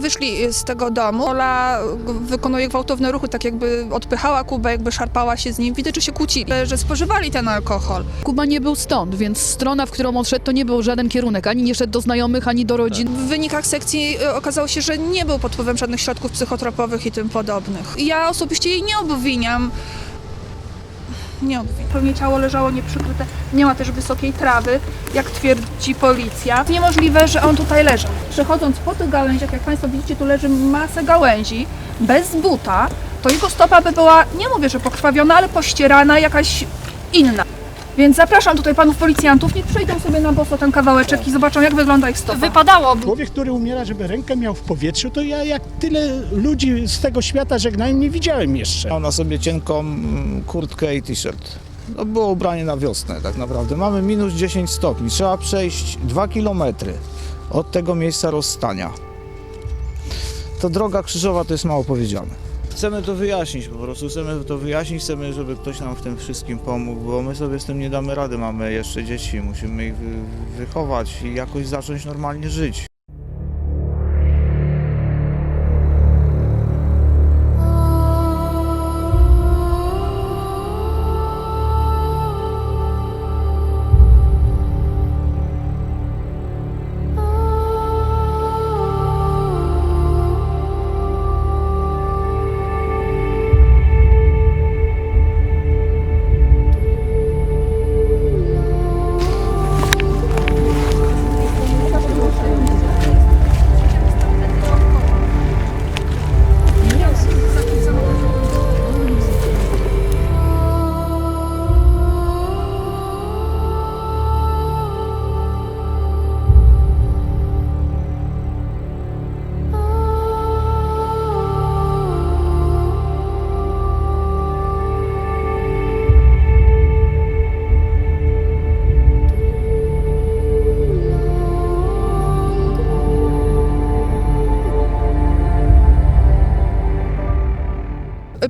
Wyszli z tego domu. Ola wykonuje gwałtowne ruchy, tak jakby odpychała Kubę, jakby szarpała się z nim. Widać, że się kłócili, że spożywali ten alkohol. Kuba nie był stąd, więc strona, w którą odszedł, to nie był żaden kierunek. Ani nie szedł do znajomych, ani do rodzin. W wynikach sekcji e, okazało się, że nie był pod wpływem żadnych środków psychotropowych i tym podobnych. Ja osobiście jej nie obwiniam. Nie obwiniam. Pewnie ciało leżało nieprzykryte. Nie ma też wysokiej trawy, jak twierdzi policja. Niemożliwe, że on tutaj leżał. Przechodząc po tych gałęziach, jak Państwo widzicie, tu leży masę gałęzi, bez buta, to jego stopa by była, nie mówię, że pokrwawiona, ale pościerana, jakaś inna. Więc zapraszam tutaj panów policjantów, niech przejdą sobie na boso ten kawałeczek i zobaczą, jak wygląda ich stopa. Wypadało. Człowiek, który umiera, żeby rękę miał w powietrzu, to ja jak tyle ludzi z tego świata żegnałem, nie widziałem jeszcze. Miał na sobie cienką mm, kurtkę i t-shirt. To było ubranie na wiosnę tak naprawdę. Mamy minus 10 stopni. Trzeba przejść 2 km od tego miejsca rozstania. To droga krzyżowa to jest mało powiedziane. Chcemy to wyjaśnić po prostu, chcemy to wyjaśnić, chcemy, żeby ktoś nam w tym wszystkim pomógł, bo my sobie z tym nie damy rady, mamy jeszcze dzieci, musimy ich wy- wychować i jakoś zacząć normalnie żyć.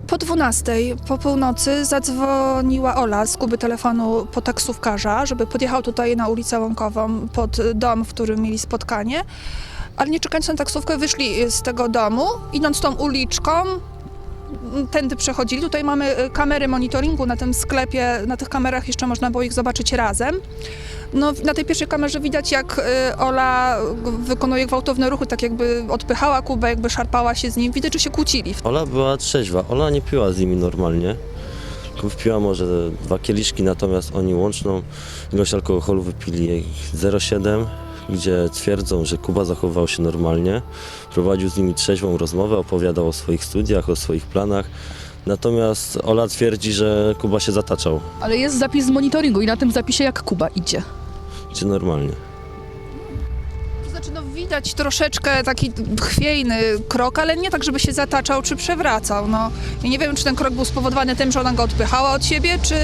Po 12 po północy zadzwoniła Ola z Kuby telefonu po taksówkarza, żeby podjechał tutaj na ulicę Łąkową pod dom, w którym mieli spotkanie. Ale nie czekając na taksówkę, wyszli z tego domu, idąc tą uliczką, tędy przechodzili. Tutaj mamy kamery monitoringu na tym sklepie, na tych kamerach jeszcze można było ich zobaczyć razem. No, na tej pierwszej kamerze widać, jak y, Ola wykonuje gwałtowne ruchy, tak jakby odpychała Kubę, jakby szarpała się z nim. Widać, że się kłócili. Ola była trzeźwa. Ola nie piła z nimi normalnie. Wypiła może dwa kieliszki, natomiast oni łączną ilość alkoholu wypili 0,7, gdzie twierdzą, że Kuba zachowywał się normalnie. Prowadził z nimi trzeźwą rozmowę, opowiadał o swoich studiach, o swoich planach. Natomiast Ola twierdzi, że Kuba się zataczał, Ale jest zapis z monitoringu i na tym zapisie jak Kuba idzie. czy normalnie. To znaczy, no widać troszeczkę taki chwiejny krok, ale nie tak, żeby się zataczał czy przewracał. No, ja nie wiem, czy ten krok był spowodowany tym, że ona go odpychała od siebie, czy,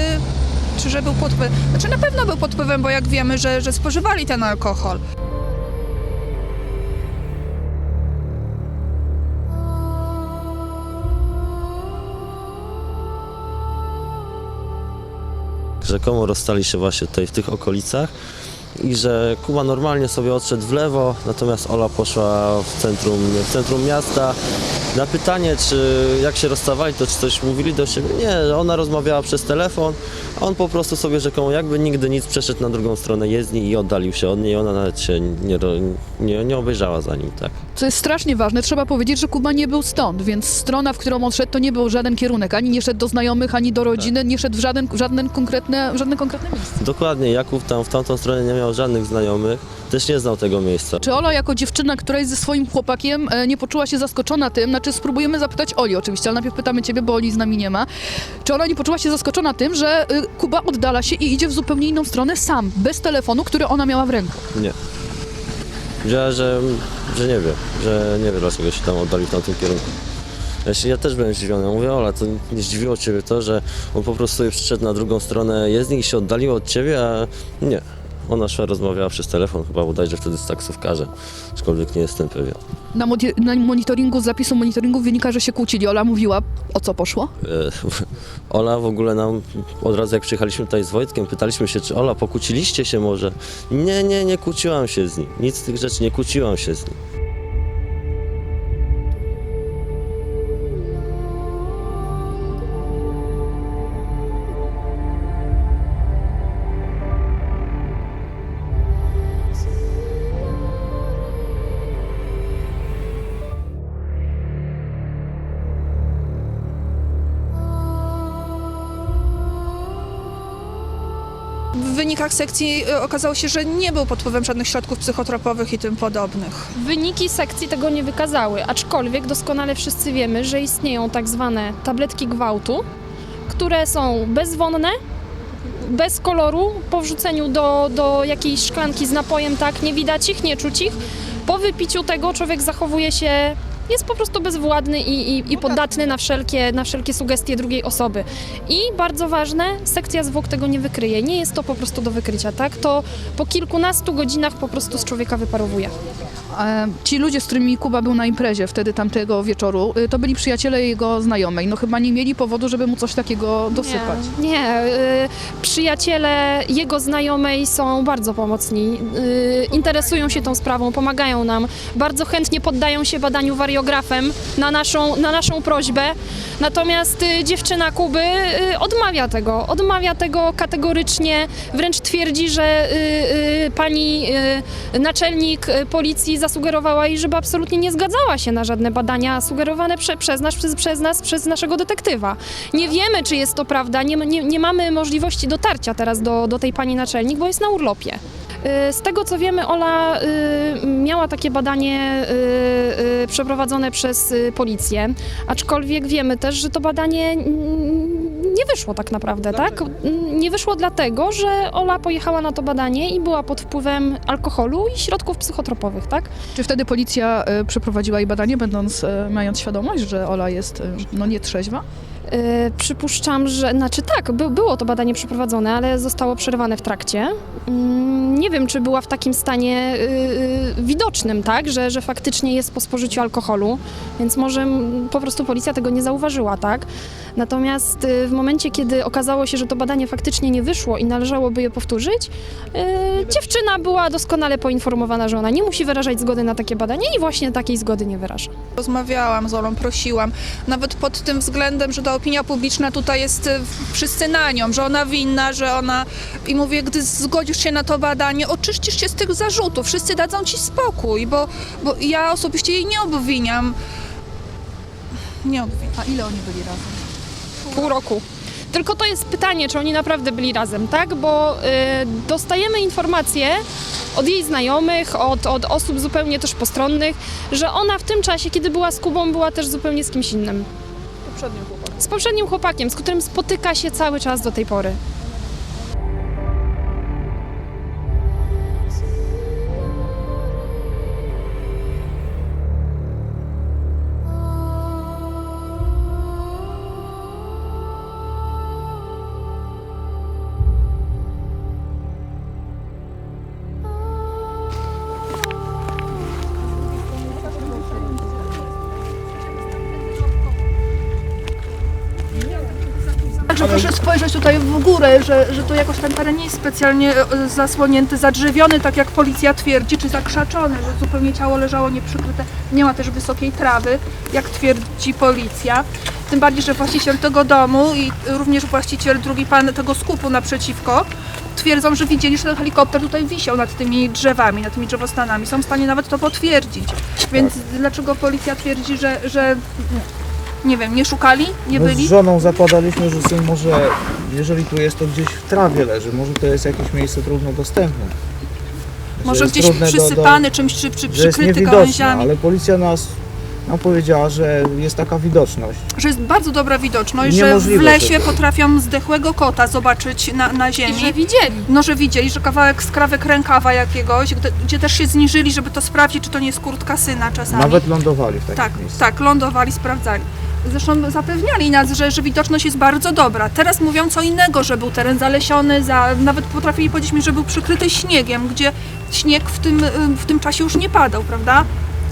czy że był pod wpływem. Znaczy, na pewno był pod wpływem, bo jak wiemy, że, że spożywali ten alkohol. Rzekomo rozstali się właśnie tutaj w tych okolicach i że Kuba normalnie sobie odszedł w lewo, natomiast Ola poszła w centrum, w centrum miasta. Na pytanie, czy jak się rozstawali, to czy coś mówili do siebie? Nie, ona rozmawiała przez telefon, a on po prostu sobie rzekomo jakby nigdy nic przeszedł na drugą stronę jezdni i oddalił się od niej. Ona nawet się nie, nie, nie obejrzała za nim, tak. Co jest strasznie ważne, trzeba powiedzieć, że Kuba nie był stąd, więc strona, w którą odszedł, to nie był żaden kierunek. Ani nie szedł do znajomych, ani do rodziny, nie szedł w żaden, żaden konkretne, żadne konkretne miejsce. Dokładnie, Jakub tam w tamtą stronę nie miał żadnych znajomych, też nie znał tego miejsca. Czy Ola jako dziewczyna, która jest ze swoim chłopakiem, e, nie poczuła się zaskoczona tym, znaczy spróbujemy zapytać Oli oczywiście, ale najpierw pytamy Ciebie, bo Oli z nami nie ma. Czy Ola nie poczuła się zaskoczona tym, że y, Kuba oddala się i idzie w zupełnie inną stronę sam, bez telefonu, który ona miała w ręku? Nie. Że, że, że nie wie, że nie wie dlaczego się tam oddalił w tamtym kierunku. Ja, też byłem zdziwiony. Mówię, Ola, to nie zdziwiło Ciebie to, że on po prostu przyszedł na drugą stronę jezdni i się oddalił od Ciebie, a nie. Ona szła, rozmawiała przez telefon, chyba bodajże wtedy z taksówkarzem, aczkolwiek nie jestem pewien. Na, modi- na monitoringu, z zapisu monitoringu wynika, że się kłócili. Ola mówiła, o co poszło? E, Ola w ogóle nam, od razu jak przyjechaliśmy tutaj z Wojtkiem, pytaliśmy się, czy Ola, pokłóciliście się może? Nie, nie, nie kłóciłam się z nim. Nic z tych rzeczy, nie kłóciłam się z nim. Wynikach sekcji y, okazało się, że nie był pod wpływem żadnych środków psychotropowych i tym podobnych. Wyniki sekcji tego nie wykazały, aczkolwiek doskonale wszyscy wiemy, że istnieją tak zwane tabletki gwałtu, które są bezwonne, bez koloru, po wrzuceniu do, do jakiejś szklanki z napojem, tak, nie widać ich, nie czuć ich. Po wypiciu tego człowiek zachowuje się, jest po prostu bezwładny i, i, i podatny na wszelkie, na wszelkie sugestie drugiej osoby. I bardzo ważne, sekcja zwłok tego nie wykryje. Nie jest to po prostu do wykrycia, tak? To po kilkunastu godzinach po prostu z człowieka wyparowuje. E, Ci ludzie, z którymi Kuba był na imprezie wtedy tamtego wieczoru, y, to byli przyjaciele jego znajomej. No chyba nie mieli powodu, żeby mu coś takiego dosypać. Nie, nie. y, przyjaciele jego znajomej są bardzo pomocni. y, interesują się tą sprawą, pomagają nam. Bardzo chętnie poddają się badaniu wariografem na naszą, na naszą prośbę. Natomiast dziewczyna Kuby odmawia tego. Odmawia tego kategorycznie. Wręcz twierdzi, że pani naczelnik policji zasugerowała jej, żeby absolutnie nie zgadzała się na żadne badania sugerowane prze, przez, nas, przez, przez nas, przez naszego detektywa. Nie wiemy, czy jest to prawda, nie, nie, nie mamy możliwości dotarcia teraz do, do tej pani naczelnik, bo jest na urlopie. Y, Z tego co wiemy, Ola y, miała takie badanie y, przeprowadzone przez policję, aczkolwiek wiemy też, że to badanie nie wyszło tak naprawdę, tak? Mm, Nie wyszło dlatego, że Ola pojechała na to badanie i była pod wpływem alkoholu i środków psychotropowych, tak? Czy wtedy policja przeprowadziła jej badanie, będąc, mając świadomość, że Ola jest no, nietrzeźwa? Y, Przypuszczam, że, znaczy tak, by, było to badanie przeprowadzone, ale zostało przerwane w trakcie. Mm, Nie wiem, czy była w takim stanie y, y, widocznym, tak, że, że faktycznie jest po spożyciu alkoholu, więc może po prostu policja tego nie zauważyła, tak. Natomiast w momencie, kiedy okazało się, że to badanie faktycznie nie wyszło i należałoby je powtórzyć, dziewczyna była doskonale poinformowana, że ona nie musi wyrażać zgody na takie badanie i właśnie takiej zgody nie wyraża. Rozmawiałam z Olą, prosiłam, nawet pod tym względem, że opinia publiczna tutaj jest y, wszyscy na nią, że ona winna, że ona... I mówię, gdy zgodzisz się na to badanie, oczyścisz się z tych zarzutów, wszyscy dadzą ci spokój, bo, bo ja osobiście jej nie obwiniam. Nie obwiniam. A ile oni byli razem? pół roku. Tylko to jest pytanie, czy oni naprawdę byli razem, tak? Bo y, dostajemy informacje od jej znajomych, od, od osób zupełnie też postronnych, że ona w tym czasie, kiedy była z Kubą, była też zupełnie z kimś innym. Poprzednim chłopakiem. Z poprzednim chłopakiem, z którym spotyka się cały czas do tej pory. Także proszę spojrzeć tutaj w górę, że, że tu jakoś ten teren nie jest specjalnie e, zasłonięty, zadrzewiony, tak jak policja twierdzi, czy zakrzaczony, że zupełnie ciało leżało nieprzykryte. Nie ma też wysokiej trawy, jak twierdzi policja. Tym bardziej, że właściciel tego domu i również właściciel, drugi pan tego skupu naprzeciwko, twierdzą, że widzieli, że ten helikopter tutaj wisiał nad tymi drzewami, nad tymi drzewostanami. Są w stanie nawet to potwierdzić. Więc dlaczego policja twierdzi, że, że nie wiem, nie szukali, nie No byli? z żoną zakładaliśmy, że syn może, jeżeli tu jest, to gdzieś w trawie leży. Może to jest jakieś miejsce trudno dostępne. Że Może jest gdzieś trudne do- do- przysypany czymś, czy, czy przykryty gałęziami. ale policja nas nam powiedziała, że jest taka widoczność. Że jest bardzo dobra widoczność, że w lesie to- potrafią zdechłego kota zobaczyć na, na I ziemi. że widzieli. No, że widzieli, że kawałek skrawek rękawa jakiegoś, gdzie, gdzie też się zniżyli, żeby to sprawdzić, czy to nie jest kurtka syna czasami. Nawet lądowali w takich tak, miejscach. tak, lądowali, sprawdzali. Zresztą zapewniali nas, że, że widoczność jest bardzo dobra. Teraz mówią co innego, że był teren zalesiony, za, nawet potrafili powiedzieć mi, że był przykryty śniegiem, gdzie śnieg w tym, y, w tym czasie już nie padał, prawda?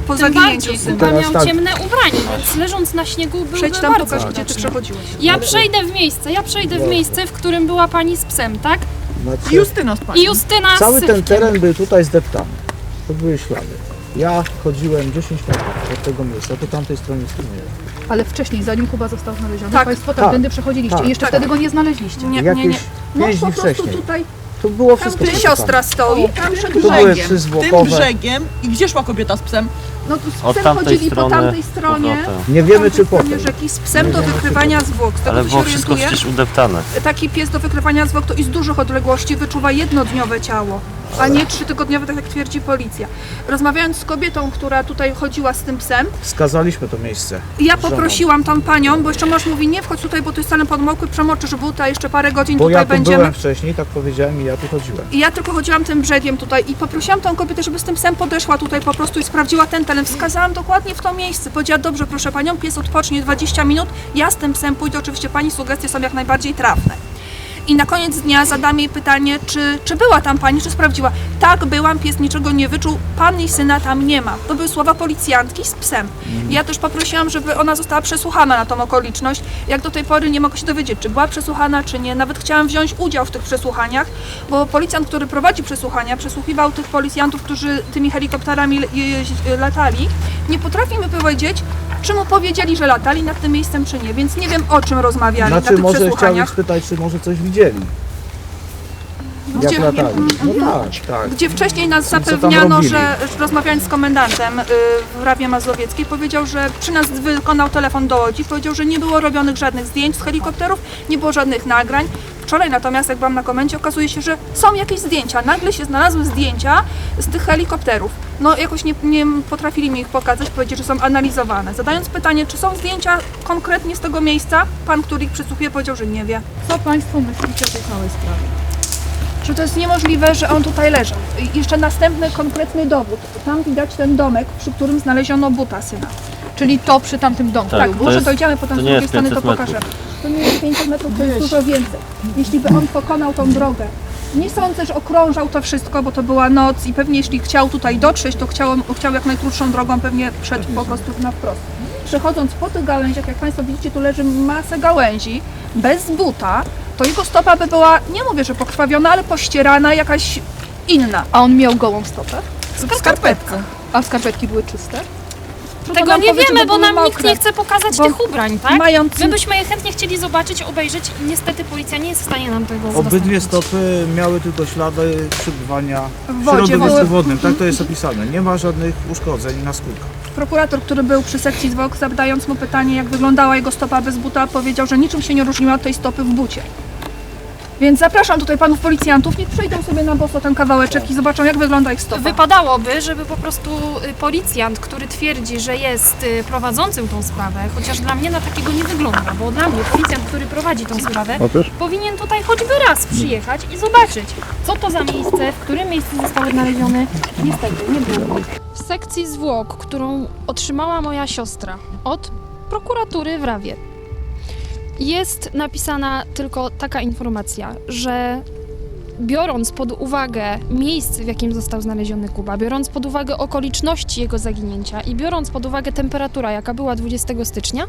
Po Tym zaginięciu bardziej, syna. Teraz miał tak. ciemne ubranie, więc leżąc na śniegu byłby Przejdź tam, bardzo pokaż, gdzie ty widoczny. przechodziłeś. Ja przejdę w miejsce, ja przejdę w miejsce, w którym była pani z psem, tak? Znaczy, Justyna z I Justyna cały z ten Sylwkiem. teren był tutaj zdeptany. To były ślady. Ja chodziłem 10 metrów od tego miejsca, po tamtej stronie strumienia. Ale wcześniej, zanim Kuba został znaleziony, Tak, Państwo tak, tamtędy przechodziliście tak, i jeszcze tak. wtedy go nie znaleźliście. Nie, nie, Jakieś nie. No po dni prostu wcześniej. tutaj Tu było Tam, wszystko gdzie przekopane. siostra stoi, tam przed Tu były brzegiem. psy Tym zwłokowe. brzegiem i gdzie szła kobieta z psem? No tu z Od psem tamtej chodzili po strony tamtej stronie. powrotem. Nie wiemy, czy po tej. rzeki z psem do wykrywania zwłok. Z tego Ale co było się wszystko orientuję, przecież udeptane. taki pies do wykrywania zwłok to i z dużych odległości wyczuwa jednodniowe ciało, a nie trzytygodniowe, tak jak twierdzi policja. Rozmawiając z kobietą, która tutaj chodziła z tym psem, Wskazaliśmy to miejsce. ja poprosiłam tą panią, bo jeszcze mąż mówi, nie wchodź tutaj, bo to jest teren podmokły, przemoczysz buta, jeszcze parę godzin Bo tutaj ja tu będziemy. byłem wcześniej, tak powiedziałem i ja tu chodziłem. I ja tylko chodziłam tym brzegiem tutaj i poprosiłam tą kobietę, żeby z tym psem podeszła tutaj po prostu i sprawdziła ten teren. Wskazałam dokładnie w to miejsce. Powiedziała, dobrze, proszę panią, pies odpocznie 20 minut, ja z tym psem pójdę. Oczywiście pani sugestie są jak najbardziej trafne. I na koniec dnia zadam jej pytanie, czy, czy była tam pani, czy sprawdziła. Tak, byłam, pies niczego nie wyczuł, pan i syna tam nie ma. To były słowa policjantki z psem. Ja też poprosiłam, żeby ona została przesłuchana na tą okoliczność. Jak do tej pory nie mogę się dowiedzieć, czy była przesłuchana, czy nie. Nawet chciałam wziąć udział w tych przesłuchaniach, bo policjant, który prowadzi przesłuchania, przesłuchiwał tych policjantów, którzy tymi helikopterami latali, nie potrafi mi powiedzieć, czy mu powiedzieli, że latali nad tym miejscem, czy nie. Więc nie wiem, o czym rozmawiali na Znaczy tych może chciałbym przesłuchaniach. spytać, czy może coś widzieli. Jak Gdzie- latali. No tak, tak. Gdzie wcześniej nas tam zapewniano, robili? że rozmawiając z komendantem y, w Rawie Mazowieckiej, powiedział, że przy nas wykonał telefon do Łodzi, powiedział, że nie było robionych żadnych zdjęć z helikopterów, nie było żadnych nagrań. Wczoraj natomiast, jak byłam na komendzie, okazuje się, że są jakieś zdjęcia. Nagle się znalazły zdjęcia z tych helikopterów. No jakoś nie, nie potrafili mi ich pokazać, powiedzieć, że są analizowane. Zadając pytanie, czy są zdjęcia konkretnie z tego miejsca, pan, który ich przysłuchuje, powiedział, że nie wie. Co Państwo myślicie o tej całej sprawie? że to jest niemożliwe, że on tutaj leżał. I jeszcze następny konkretny dowód. Tam widać ten domek, przy którym znaleziono buta syna. Czyli to przy tamtym domku. Tak, Tak, to może jest- dojdziemy potem to z nie drugiej jest strony, to 500 metrów. pokażemy. To nie jest 500 metrów, to jest dużo więcej. Jeśli by on pokonał tą drogę. Nie sądzę, że okrążał to wszystko, bo to była noc i pewnie jeśli chciał tutaj dotrzeć, to chciał, chciał jak najkrótszą drogą, pewnie szedł po prostu na wprost. Przechodząc po tych gałęziach, jak Państwo widzicie, tu leży masę gałęzi, bez buta, to jego stopa by była, nie mówię, że pokrwawiona, ale pościerana, jakaś inna. A on miał gołą stopę? W skarpetce. A skarpetki były czyste? Trudno Tego nam nie powiedzieć, wiemy, bo były nam nikt mokre. nie chce pokazać Bo tych ubrań, tak? Mając My byśmy je chętnie chcieli zobaczyć, obejrzeć i niestety policja nie jest w stanie nam tego Obydwie udostępnić. stopy miały tylko ślady przebywania w wodzie środowisku były wodnym. Tak to jest opisane. Nie ma żadnych uszkodzeń na skórkach. Prokurator, który był przy sekcji zwłok, zadając mu pytanie, jak wyglądała jego stopa bez buta, powiedział, że niczym się nie różniła od tej stopy w bucie. Więc zapraszam tutaj panów policjantów, niech przejdą sobie na boso ten kawałeczek i zobaczą, jak wygląda ich stopa. Wypadałoby, żeby po prostu y, policjant, który twierdzi, że jest y, prowadzącym tą sprawę, chociaż dla mnie na takiego nie wygląda, bo dla mnie policjant, który prowadzi tą sprawę, powinien tutaj choćby raz przyjechać i zobaczyć, co to za miejsce, w którym miejscu został odnaleziony. Niestety, nie było. W sekcji zwłok, którą otrzymała moja siostra od prokuratury w Rawie, jest napisana tylko taka informacja, że biorąc pod uwagę miejsce, w jakim został znaleziony Kuba, biorąc pod uwagę okoliczności jego zaginięcia i biorąc pod uwagę temperatura, jaka była 20 stycznia,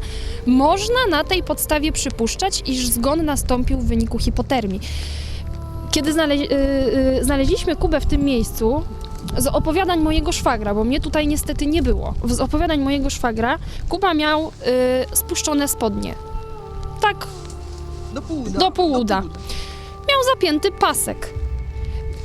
można na tej podstawie przypuszczać, iż zgon nastąpił w wyniku hipotermii. Kiedy znale- y, y, znaleźliśmy Kubę w tym miejscu, z opowiadań mojego szwagra, bo mnie tutaj niestety nie było, z opowiadań mojego szwagra, Kuba miał y, spuszczone spodnie. Tak Do pół uda. do pół uda. Miał zapięty pasek.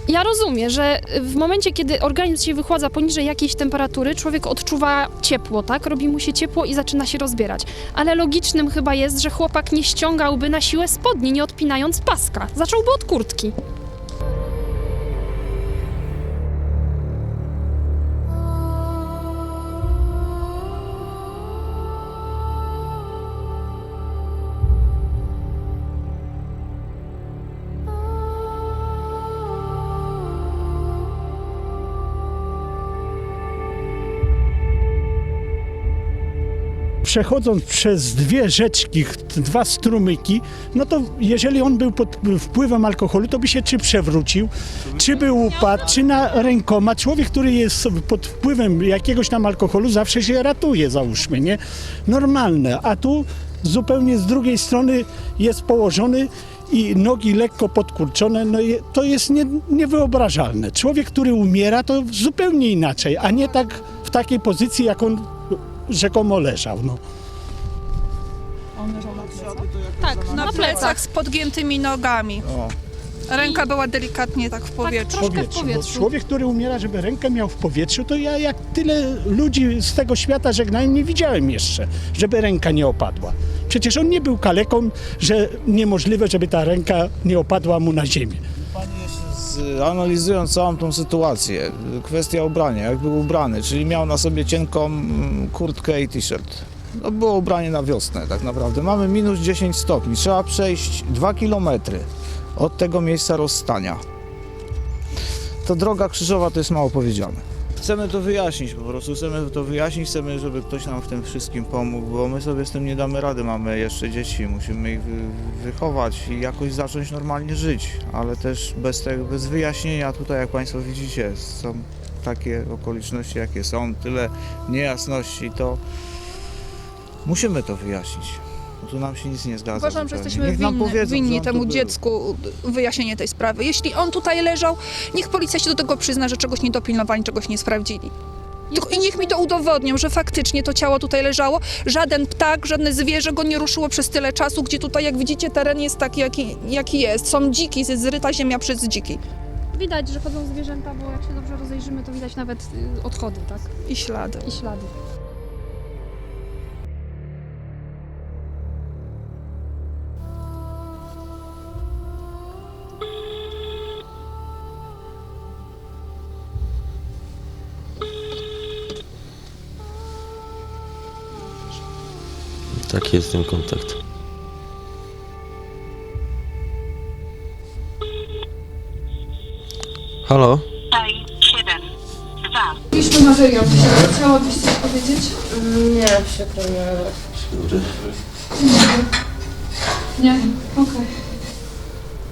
Ja rozumiem, że w momencie, kiedy organizm się wychładza poniżej jakiejś temperatury, człowiek odczuwa ciepło, tak? Robi mu się ciepło i zaczyna się rozbierać. Ale logicznym chyba jest, że chłopak nie ściągałby na siłę spodni, nie odpinając paska. Zacząłby od kurtki. Przechodząc przez dwie rzeczki, dwa strumyki, no to jeżeli on był pod wpływem alkoholu, to by się czy przewrócił, czy by upadł, czy na rękoma. Człowiek, który jest pod wpływem jakiegoś tam alkoholu, zawsze się ratuje, załóżmy, nie? Normalne. A tu zupełnie z drugiej strony jest położony i nogi lekko podkurczone, no to jest nie, niewyobrażalne. Człowiek, który umiera, to zupełnie inaczej, a nie tak w takiej pozycji, jak on rzekomo leżał. No. On leżał na plecach. Tak, Na plecach z podgiętymi nogami. O. Ręka była delikatnie tak w powietrzu. troszkę w powietrzu, bo powietrzu. człowiek, który umiera, żeby rękę miał w powietrzu, to ja jak tyle ludzi z tego świata żegnałem, nie widziałem jeszcze, żeby ręka nie opadła. Przecież on nie był kaleką, że niemożliwe, żeby ta ręka nie opadła mu na ziemię. Analizując całą tą sytuację, kwestia ubrania, jak był ubrany, czyli miał na sobie cienką mm, kurtkę i t-shirt. No było ubranie na wiosnę tak naprawdę. Mamy minus 10 stopni, trzeba przejść 2 kilometry od tego miejsca rozstania. To droga krzyżowa to jest mało powiedziane. Chcemy to wyjaśnić po prostu, chcemy to wyjaśnić, chcemy, żeby ktoś nam w tym wszystkim pomógł, bo my sobie z tym nie damy rady, mamy jeszcze dzieci, musimy ich wy, wychować i jakoś zacząć normalnie żyć, ale też bez, tego, bez wyjaśnienia tutaj, jak Państwo widzicie, są takie okoliczności, jakie są, tyle niejasności, to musimy to wyjaśnić. Bo tu nam się nic nie zgadza. Uważam, że zupełnie. jesteśmy Niech nam winni, powiedzą, winni że on tu temu był. dziecku wyjaśnienie tej sprawy. Jeśli on tutaj leżał, niech policja się do tego przyzna, że czegoś nie dopilnowali, czegoś nie sprawdzili. Tylko- I niech mi to udowodnią, że faktycznie to ciało tutaj leżało. Żaden ptak, żadne zwierzę go nie ruszyło przez tyle czasu, gdzie tutaj, jak widzicie, teren jest taki, jaki, jaki jest. Są dziki, jest zryta ziemia przez dziki. Widać, że chodzą zwierzęta, bo jak się dobrze rozejrzymy, to widać nawet y, odchody, tak? I ślady. I ślady. Taki jest ten kontakt. Halo? Daj 7, 2. Mieliśmy materiał dzisiaj. Chciałabyś coś powiedzieć? Nie, przykro mi, Nie. Okej.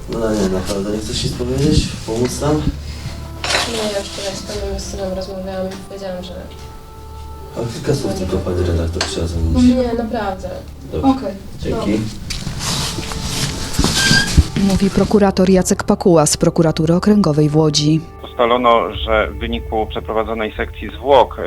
No nie, naprawdę nie chcesz nic powiedzieć? Pomóc nam? nie, ja wczoraj z panem synem rozmawiałam i powiedziałam, że A kilka słów tylko pani redaktor chciała zamienić. nie, naprawdę. Dobrze, Okej. dzięki. Mówi prokurator Jacek Pakuła z prokuratury okręgowej w Łodzi. Ustalono, że w wyniku przeprowadzonej sekcji zwłok, y,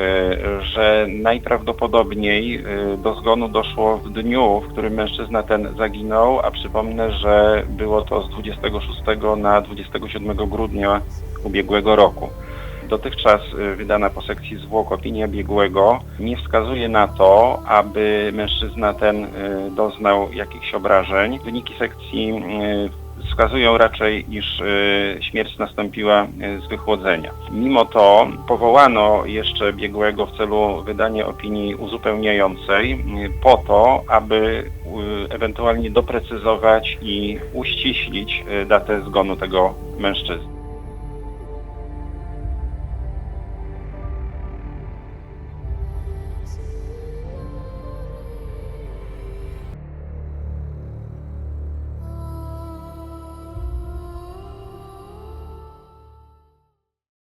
że najprawdopodobniej y, do zgonu doszło w dniu, w którym mężczyzna ten zaginął, a przypomnę, że było to z 26 na 27 grudnia ubiegłego roku. Dotychczas y, wydana po sekcji zwłok opinia biegłego nie wskazuje na to, aby mężczyzna ten y, doznał jakichś obrażeń. Wyniki sekcji y, wskazują raczej, iż śmierć nastąpiła z wychłodzenia. Mimo to powołano jeszcze biegłego w celu wydania opinii uzupełniającej po to, aby ewentualnie doprecyzować i uściślić datę zgonu tego mężczyzny.